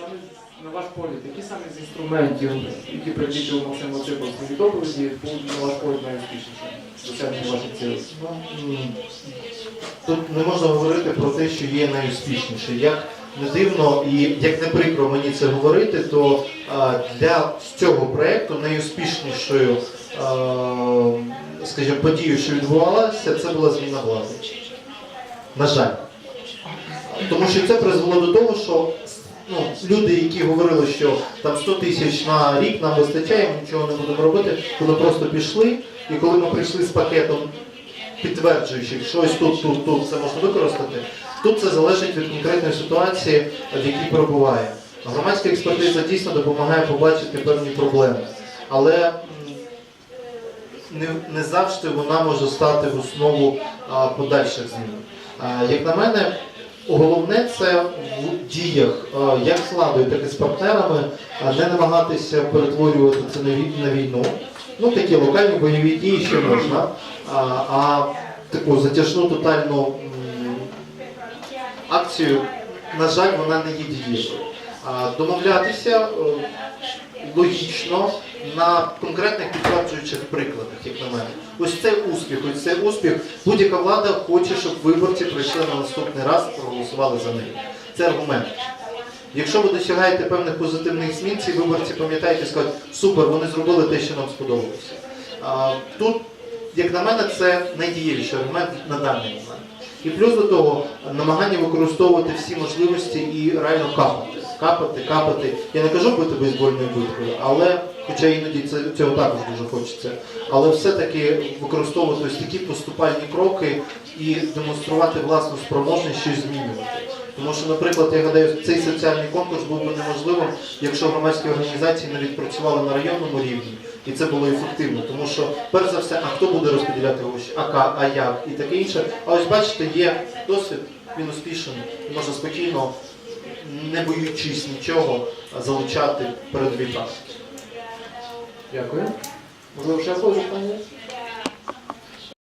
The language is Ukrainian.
саме на ваш погляд, які саме з інструментів, які перелічив Максим Оципов в своїй доповіді, на ваш погляд? Ну, Тут не можна говорити про те, що є найуспішніше. Як не дивно і як не прикро мені це говорити, то для цього проєкту найуспішнішою скажімо, подією, що відбувалася, це була зміна влади. На жаль. Тому що це призвело до того, що ну, люди, які говорили, що там 100 тисяч на рік нам вистачає, ми нічого не будемо робити, вони просто пішли. І коли ми прийшли з пакетом підтверджуючих, що ось тут, тут, тут це можна використати, тут це залежить від конкретної ситуації, в якій перебуває. Громадська експертиза дійсно допомагає побачити певні проблеми, але не, не завжди вона може стати в основу а, подальших змін. А, як на мене, головне це діях як з владою, так і з партнерами не намагатися перетворювати це на вій- на війну. Ну, такі локальні бойові дії ще можна, а, таку затяжну тотальну акцію, на жаль, вона не є дієвою. Домовлятися е, логічно на конкретних підтверджуючих прикладах, як на мене. Ось це успіх, ось це успіх. Будь-яка влада хоче, щоб виборці прийшли на наступний раз проголосували за них. Це аргумент. Якщо ви досягаєте певних позитивних змін, ці виборці пам'ятають і скажуть, супер, вони зробили те, що нам сподобалося. А, тут, як на мене, це найдієвіший аргумент на даний момент. І плюс до того, намагання використовувати всі можливості і реально капати. Капати, капати. Я не кажу бути бейсбольною биткою, але, хоча іноді це, цього також дуже хочеться, але все-таки використовувати ось такі поступальні кроки і демонструвати власну спроможність щось змінювати. Тому що, наприклад, я гадаю, цей соціальний конкурс був би неможливим, якщо громадські організації не відпрацювали на районному рівні, і це було ефективно. Тому що, перш за все, а хто буде розподіляти гроші, а, ка- а як і таке інше. А ось бачите, є досвід, він успішний, і можна спокійно, не боючись нічого, залучати передові практики. Дякую. Можливо, ще питання?